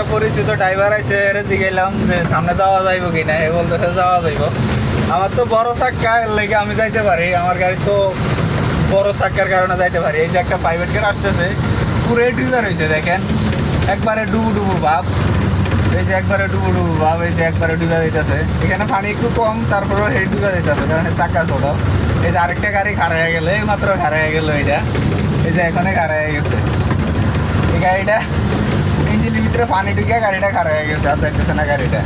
একটা পরিচিত ড্রাইভার আছে এর জিগাইলাম যে সামনে যাওয়া যাইব কি না? এ বলতেছে যাওয়া যাইব। আমার তো বড় চাক্কা লেগে আমি যাইতে পারি। আমার গাড়ি তো বড় চাক্কার কারণে যাইতে পারি। এই যে একটা প্রাইভেট কার আসতেছে, পুরো ডুবার হয়েছে দেখেন। একবারে ডুবু ডুবু ভাব। এই যে একবারে ডুবু ডুবু ভাব, এই যে একবারে ডুবা যাইতেছে। এখানে পানি একটু কম, তারপরেও এই ডুবা যাইতেছে, কারণ চাক্কা ছোট। এই যে আরেকটা গাড়ি খাড়া হয়ে গেল এই মাত্র খাড়া হয়ে গেল এটা। এই যে এখানে খাড়া হয়ে গেছে। এই গাড়িটা ভিতরে পানি ঢুকে গাড়িটা খারাপ হয়ে গেছে, আর যাইতেছে না গাড়িটা।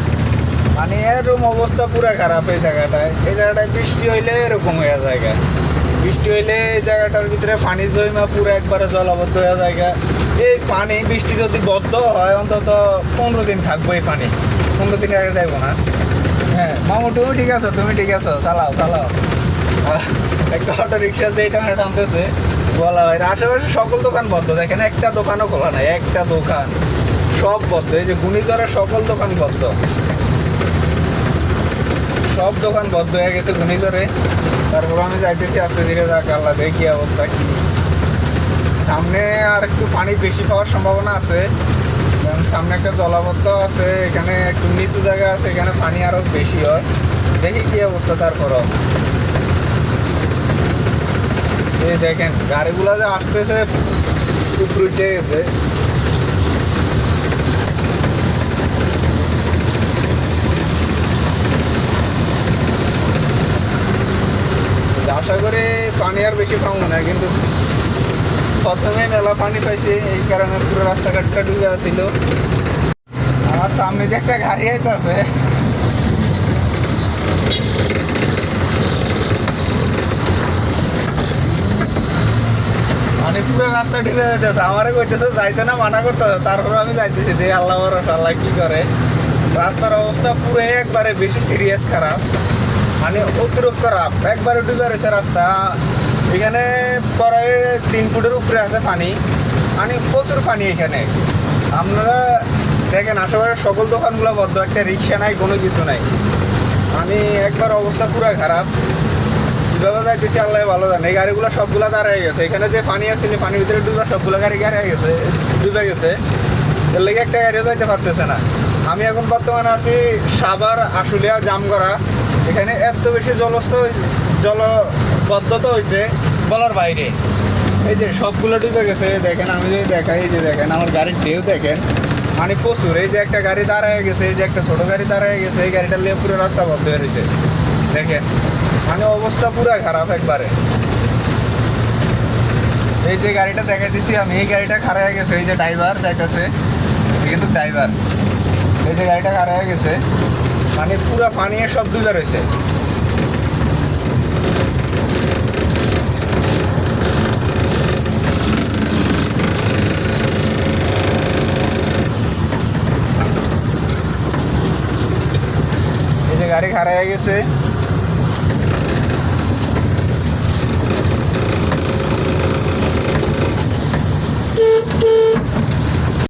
মানে এরকম অবস্থা পুরো খারাপ এই জায়গাটায়। এই জায়গাটায় বৃষ্টি হইলে এরকম হয়ে জায়গা। বৃষ্টি হইলে এই জায়গাটার ভিতরে পানি জমা পুরো একবারে জলাবদ্ধ হয়ে জায়গা। এই পানি, বৃষ্টি যদি বদ্ধ হয়, অন্তত পনেরো দিন থাকব এই পানি। পনেরো দিন আগে যাইবো না। হ্যাঁ মামু, তুমি ঠিক আছো? তুমি ঠিক আছো? চালাও চালাও। একটা অটো রিক্সা যে এটা টানতেছে। বলা হয় আশেপাশে সকল দোকান বন্ধ। দেখেন, একটা দোকানও খোলা নাই, একটা দোকান। সব বন্ধ, এই যে ঘূর্ণিঝড়ের সকল দোকান বন্ধ। সব দোকান বন্ধ হয়ে গেছে ঘূর্ণিঝড়ে। তারপর আমি যাইতেছি, আস্তে ধীরে যাক, আল্লাহ দেখি অবস্থা, কি সামনে আর একটু পানি বেশি পাওয়ার সম্ভাবনা আছে। সামনে একটা জলাবদ্ধ আছে, এখানে একটু নিচু জায়গা আছে, এখানে পানি আরও বেশি হয়। দেখি কি অবস্থা তারপরও। এই দেখেন, গাড়িগুলো যে আসতেছে উপর উঠে গেছে। করি পানি আর বেশি পাবো না, কিন্তু প্রথমে মেলা পানি পাইছে, এই কারণে পুরো রাস্তাঘাটটা ডুবে ছিল আমার সামনে যে একটা গাড়ি আইতেছে। মানে পুরো রাস্তা ঢুকে যাইতেছে, আমারে কইতেছে যাইতে না, মানা করতেছে তারপরে আমি যাইতেছি যে আল্লাহ আল্লাহ কি করে? রাস্তার অবস্থা পুরো একবারে বেশি সিরিয়াস খারাপ। মানে অতিরিক্ত খারাপ একবারে ডুবে রয়েছে রাস্তা। এখানে প্রায় তিন ফুটের উপরে আছে পানি। মানে প্রচুর পানি এখানে। আপনারা দেখেন, আশেপাশে সকল দোকানগুলো বদ্ধ। একটা রিক্সা নাই, কোনো কিছু নাই। আমি একবার অবস্থা পুরো খারাপ। কীভাবে যাইতেছি আল্লাহ ভালো জানে। এই গাড়িগুলো সবগুলো দাঁড়িয়ে গেছে। এখানে যে পানি আছে পানির ভিতরে ডুবে সবগুলো গাড়ি গাড়িয়ে গেছে, ডুবে গেছে। এর লেগে একটা গাড়িও যাইতে পারতেছে না। আমি এখন বর্তমানে আছি সাভার, আশুলিয়া, জামগড়া। এখানে এত বেশি জলস্থ জলবদ্ধতা হয়েছে বলার বাইরে। এই যে সবগুলো ডুবে গেছে, দেখেন আমি যদি দেখাই, এই যে দেখেন আমার গাড়ির ঢেউ দেখেন। মানে প্রচুর, এই যে একটা গাড়ি দাঁড়ায় গেছে, এই যে একটা ছোট গাড়ি দাঁড়ায় গেছে, এই গাড়িটা নিয়ে পুরো রাস্তা বন্ধ হয়ে রয়েছে দেখেন মানে অবস্থা পুরো খারাপ একবারে। এই যে গাড়িটা দেখাই দিছি আমি, এই গাড়িটা খারাপ গেছে, এই যে ড্রাইভার যাইতেছে কিন্তু ড্রাইভার। এই যে গাড়িটা খারাপ হয়ে গেছে মানে পুরো পানি সব ডুবে রয়েছে এই যে গাড়ি খারাপ হয়ে গেছে।